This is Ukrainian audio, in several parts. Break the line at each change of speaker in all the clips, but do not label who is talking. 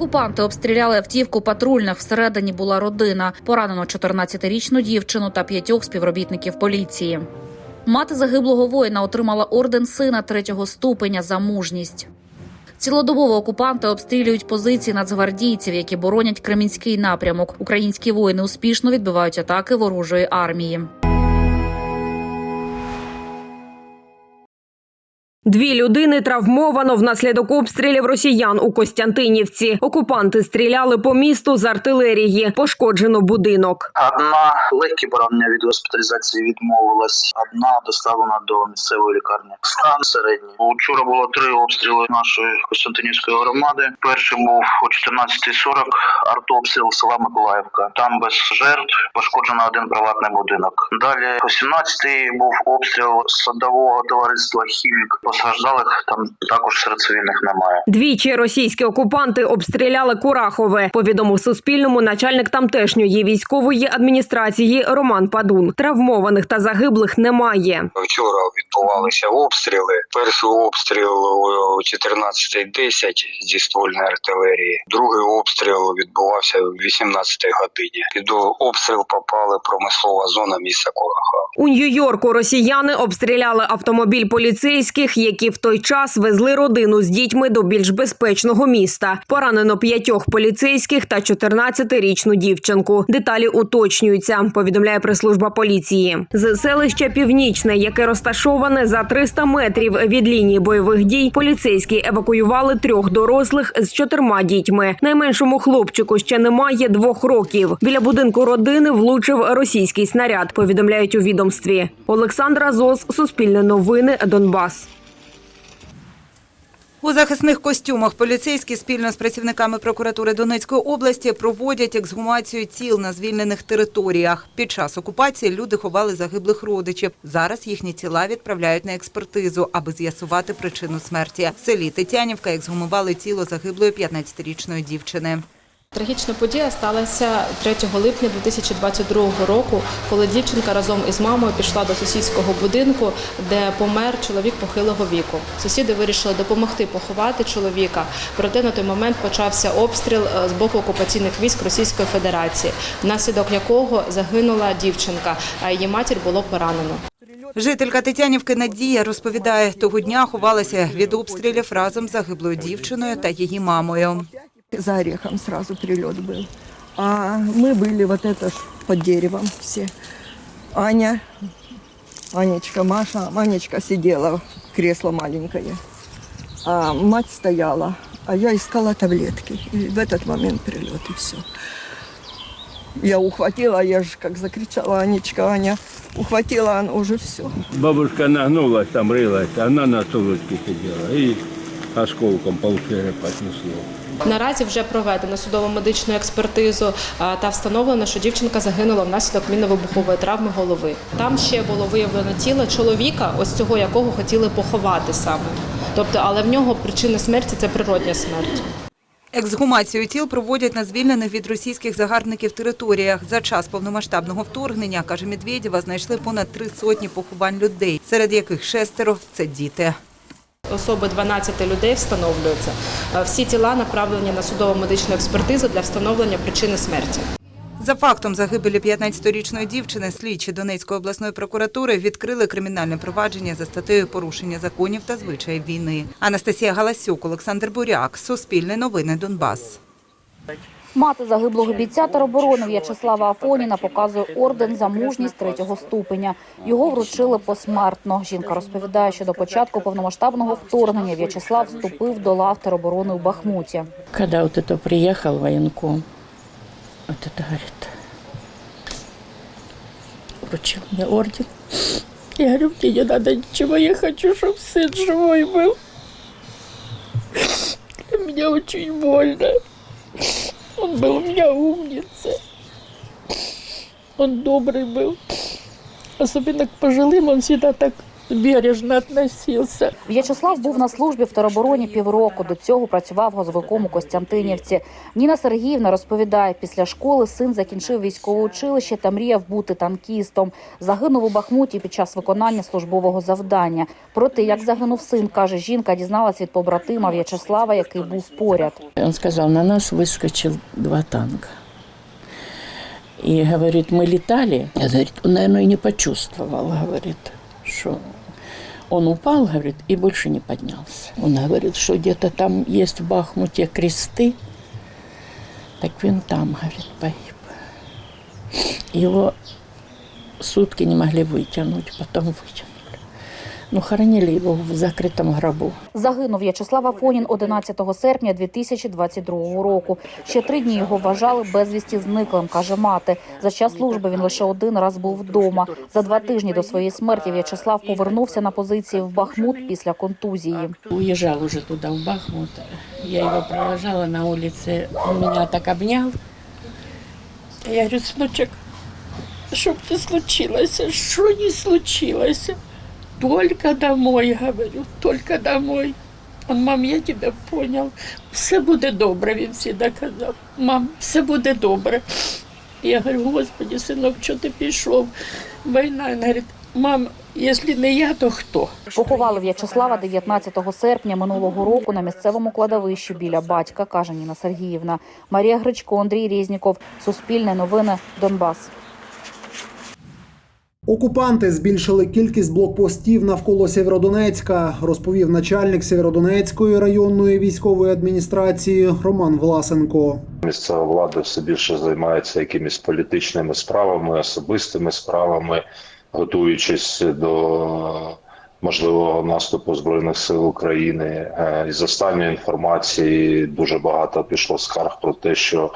Окупанти обстріляли автівку патрульних. Всередині була родина. Поранено 14-річну дівчину та п'ятьох співробітників поліції. Мати загиблого воїна отримала орден сина третього ступеня за мужність. Цілодобово окупанти обстрілюють позиції нацгвардійців, які боронять Кремінський напрямок. Українські воїни успішно відбивають атаки ворожої армії.
Дві людини травмовано внаслідок обстрілів росіян у Костянтинівці. Окупанти стріляли по місту з артилерії. Пошкоджено будинок.
Одна легкі поранення від госпіталізації відмовилась, одна доставлена до місцевої лікарні. Стан середній. Учора було три обстріли нашої Костянтинівської громади. Перший був о 14.40 артобстріл села Миколаївка. Там без жертв пошкоджено один приватний будинок. Далі о 17-й був обстріл садового товариства Хімік. Постраждалих там також серед цивільних немає.
Двічі російські окупанти обстріляли Курахове. Повідомив Суспільному начальник тамтешньої військової адміністрації Роман Падун. Травмованих та загиблих немає.
Вчора відбувалися обстріли. Перший обстріл о 14.10 зі ствольної артилерії. Другий обстріл відбувався о 18 годині. Під обстріл попали промислова зона міста Курахова.
У Нью-Йорку росіяни обстріляли автомобіль поліцейських, які в той час везли родину з дітьми до більш безпечного міста. Поранено п'ятьох поліцейських та 14-річну дівчинку. Деталі уточнюються. Повідомляє прес-служба поліції. З селища Північне, яке розташоване за 300 метрів від лінії бойових дій, поліцейські евакуювали трьох дорослих з чотирма дітьми. Найменшому хлопчику ще немає двох років. Біля будинку родини влучив російський снаряд. Повідомляють у відомстві. Олександр Азос, Суспільне новини, Донбас.
У захисних костюмах поліцейські спільно з працівниками прокуратури Донецької області проводять ексгумацію тіл на звільнених територіях. Під час окупації люди ховали загиблих родичів. Зараз їхні тіла відправляють на експертизу, аби з'ясувати причину смерті. В селі Тетянівка ексгумували тіло загиблої 15-річної дівчини.
Трагічна подія сталася 3 липня 2022 року, коли дівчинка разом із мамою пішла до сусідського будинку, де помер чоловік похилого віку. Сусіди вирішили допомогти поховати чоловіка. Проте на той момент почався обстріл е, з боку окупаційних військ Російської Федерації, внаслідок якого загинула дівчинка, а її матір було поранено.
Жителька Тетянівки Надія розповідає, того дня ховалася від обстрілів разом з загиблою дівчиною та її мамою.
За орехом сразу прилет был. А мы были вот это под деревом все. Аня, Анечка, Маша, Манечка сидела, кресло маленькое. А мать стояла, а я искала таблетки. И в этот момент прилет, и все. Я ухватила, я же как закричала, Анечка, Аня, ухватила, она уже все.
Бабушка нагнулась, там рылась, она на тулочке сидела и осколком полчерепа снесло.
Наразі вже проведено судово-медичну експертизу та встановлено, що дівчинка загинула внаслідок мінно-вибухової травми голови. Там ще було виявлено тіло чоловіка, ось цього якого хотіли поховати саме. Тобто, але в нього причина смерті це природня смерть.
Ексгумацію тіл проводять на звільнених від російських загарбників територіях. За час повномасштабного вторгнення, каже Медведєва, знайшли понад три сотні поховань людей, серед яких шестеро – це діти.
Особи 12 людей встановлюються. Всі тіла направлені на судово-медичну експертизу для встановлення причини смерті.
За фактом загибелі 15-річної дівчини слідчі Донецької обласної прокуратури відкрили кримінальне провадження за статтею порушення законів та звичаїв війни. Анастасія Галасюк, Олександр Буряк, Суспільне новини Донбас.
Мати загиблого бійця тероборони В'ячеслава Афоніна показує орден за мужність третього ступеня. Його вручили посмертно. Жінка розповідає, що до початку повномасштабного вторгнення В'ячеслав вступив до лав тероборони у Бахмуті.
Когда вот это приехал военком, вот это говорит, вручил мне орден. Я говорю, мне не надо ничего, я хочу, чтобы сын живой был. Мне очень больно. Он был у меня умница. Он добрый был. Особенно к пожилым он всегда так бережно относился.
В'ячеслав був на службі в теробороні півроку. До цього працював газовиком у Костянтинівці. Ніна Сергіївна розповідає, після школи син закінчив військове училище та мріяв бути танкістом. Загинув у Бахмуті під час виконання службового завдання. Про те, як загинув син, каже жінка, дізналась від побратима В'ячеслава, який був поряд.
Он сказал, на нас выскочил два танка. И говорит, мы летали. Я, говорит, он, наверное, и не почувствовал, говорит, что он упал, говорит, и больше не поднялся. Он говорит, что где-то там есть в Бахмуте кресты. Так он там, говорит, погиб. Его сутки не могли вытянуть, потом вытянули. Ну, хоронили его в закрытом гробу.
Загинув В'ячеслав Афонін 11 серпня 2022 року. Ще три дні його вважали безвісті зниклим, каже мати. За час служби він лише один раз був вдома. За два тижні до своєї смерті В'ячеслав повернувся на позиції в Бахмут після контузії.
Уезжал уже туда, в Бахмут. Я его провожала на улице. Он меня так обнял. Я говорю, сыночек, что бы не случилось, что не случилось. Только домой, говорю, только домой. Он, мам, я тебя понял. Все буде добре, він завжди казав. Мам, все буде добре. Я говорю, Господи, синок, що ти пішов? Війна. Він говорить, мам, якщо не я, то хто?
Поховали В'ячеслава 19 серпня минулого року на місцевому кладовищі біля батька, каже Ніна Сергіївна. Марія Гречко, Андрій Різніков. Суспільне новини. Донбас.
Окупанти збільшили кількість блокпостів навколо Сєвєродонецька, розповів начальник Сєвєродонецької районної військової адміністрації Роман Власенко.
Місцева влада все більше займається якимись політичними справами, особистими справами, готуючись до можливого наступу збройних сил України. Е, Із останньої інформації дуже багато пішло скарг про те, що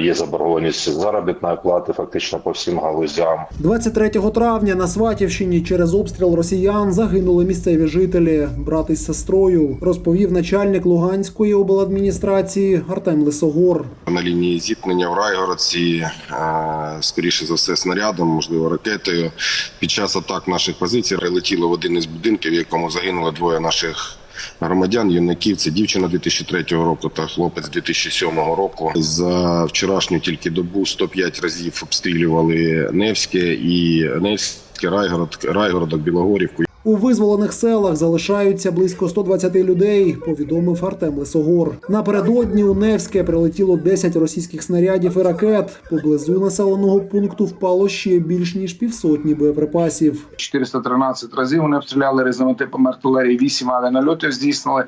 є заборгованість заробітної плати фактично по всім галузям.
23 травня на Сватівщині через обстріл росіян загинули місцеві жителі, брат із сестрою, розповів начальник Луганської обладміністрації Артем Лисогор.
на лінії зіткнення в Райгородці, е, скоріше за все, снарядом, можливо, ракетою. Під час атак наших позицій прилетіли в один із будинків, в якому загинули двоє наших. Громадян, юнаків, це дівчина 2003 року та хлопець 2007 року. За вчорашню тільки добу 105 разів обстрілювали Невське і Невське, Райгород, Райгородок, Білогорівку.
У визволених селах залишаються близько 120 людей, повідомив Артем Лисогор. Напередодні у Невське прилетіло 10 російських снарядів і ракет. Поблизу населеного пункту впало ще більш ніж півсотні боєприпасів.
413 разів вони обстріляли різними типами артилерії, 8 авіанальотів здійснили.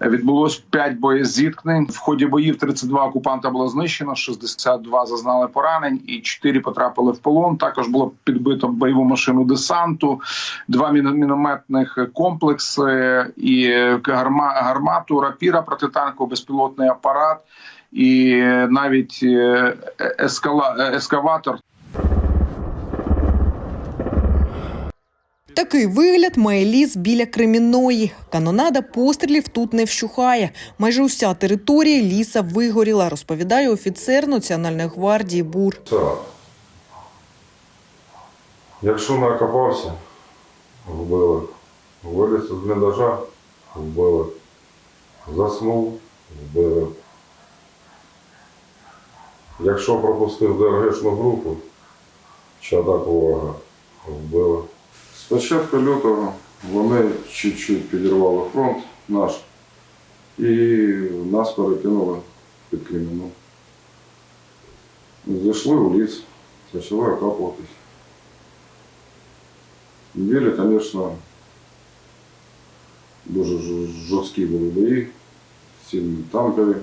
Відбулось 5 боєзіткнень. В ході боїв 32 окупанта було знищено, 62 зазнали поранень і 4 потрапили в полон. Також було підбито бойову машину десанту, два міно- мінометних комплекси і гарма, гармату, рапіра протитанковий безпілотний апарат і навіть е, ескала, ескаватор.
Такий вигляд має ліс біля Кремінної. Канонада пострілів тут не вщухає. Майже уся територія ліса вигоріла, розповідає офіцер Національної гвардії БУР.
Якщо не окопався, вбили. Виліз з бліндажа, вбили. Заснув, вбили. Якщо пропустив ДРГшну групу, чадак ворога, вбили. Початку лютого вони чуть-чуть підірвали фронт наш і нас перекинули під Креміну. Зайшли в ліс, почали окапуватись. Били, звісно, дуже жорсткі були бої, сильні танкові,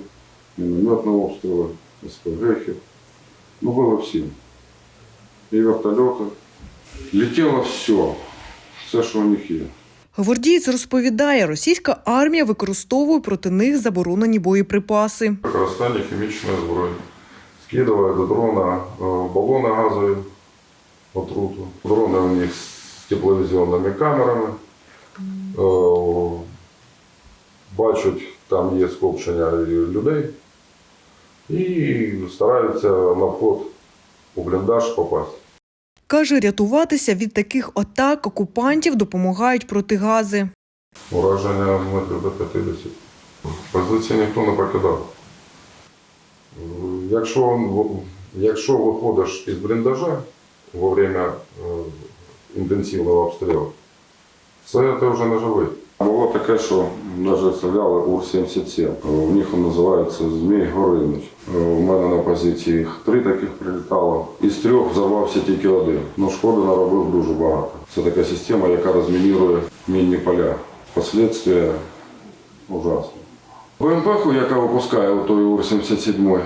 мінометні обстріли, СПГ. Ну, було всім. І вертольоти. Летіло все, все, що у них є.
Гвардієць розповідає, російська армія використовує проти них заборонені боєприпаси.
Використання хімічної зброї. Скидывая до дрона е, балони газові отруту. Дрони у них з тепловізіонними камерами. Е, Бачать, там є скупчення людей і стараються на вход у бліндаж попасти.
Каже, рятуватися від таких атак окупантів допомагають протигази.
Ураження метрів до 50. Позиції ніхто не покидав. Якщо, якщо виходиш із бліндажа во время е, інтенсивного обстрілу, це ти вже не живий.
Було таке, що навіть стріляли УР-77. У них він називається Змій Горинич. У мене на позиції три таких прилітало. Із трьох взорвався тільки один. Ну, шкоди наробив дуже багато. Це така система, яка розмінірує мінні поля. Последствия ужасні. БМП, яка випускає той УР-77, е,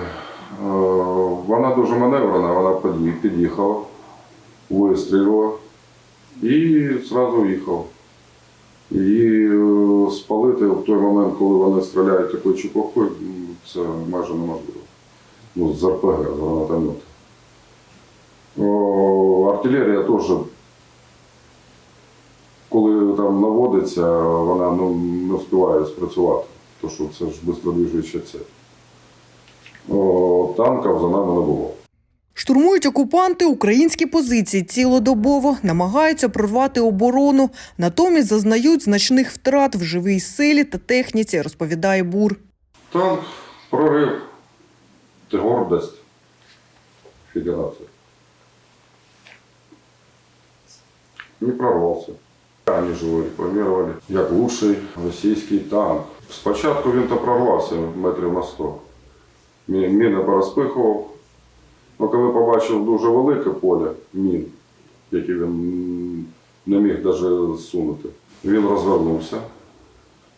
вона дуже маневрена, вона під'їхала, вистрілила і одразу їхала. Її е, спалити в той момент, коли вони стріляють такою чепухою, м, це майже неможливо. Ну, з РПГ, з гранатомета. Артилерія теж, коли там наводиться, вона ну, не встигає спрацювати, тому що це ж швидко. О, танків за нами не було.
Штурмують окупанти українські позиції цілодобово, намагаються прорвати оборону, натомість зазнають значних втрат в живій силі та техніці, розповідає Бур.
Танк, прорив, гордость Федерации. Не прорвався. Они же его рекламировали як лучший російський танк. Спочатку він то прорвався метрів на 100. Мі- Міни порозпихував. Ну, коли побачив дуже велике поле мін, які він не міг навіть зсунути, він розвернувся,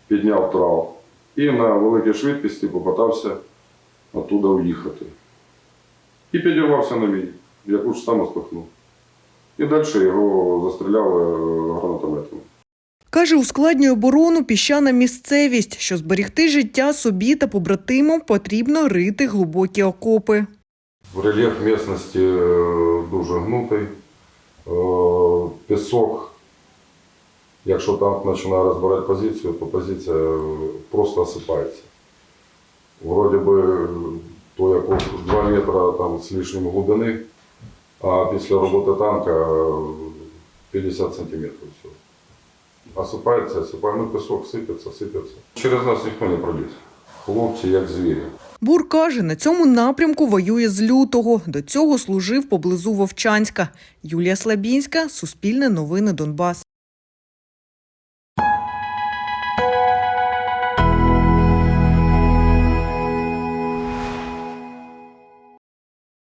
підняв трав і на великій швидкості попитався оттуда уїхати. І підірвався на міні, яку ж саме спихнув. І далі його застріляли е, гранатометом.
Каже, ускладнює оборону піщана місцевість. Що зберігти життя собі та побратимам, потрібно рити глибокі окопи.
Рельєф місцевості е, дуже гнутий. Е, Пісок, якщо танк починає розбирати позицію, то позиція е, просто осипається. Вроді би, е, то як 2 метри там, з лишнім глибини, а після роботи танка е, 50 сантиметрів всього. Осипається, осипається, ну пісок сипеться, сипеться. Через нас ніхто не проліз. Хлопці як звірі.
Бур каже, на цьому напрямку воює з лютого. До цього служив поблизу Вовчанська. Юлія Слабінська, Суспільне новини Донбас.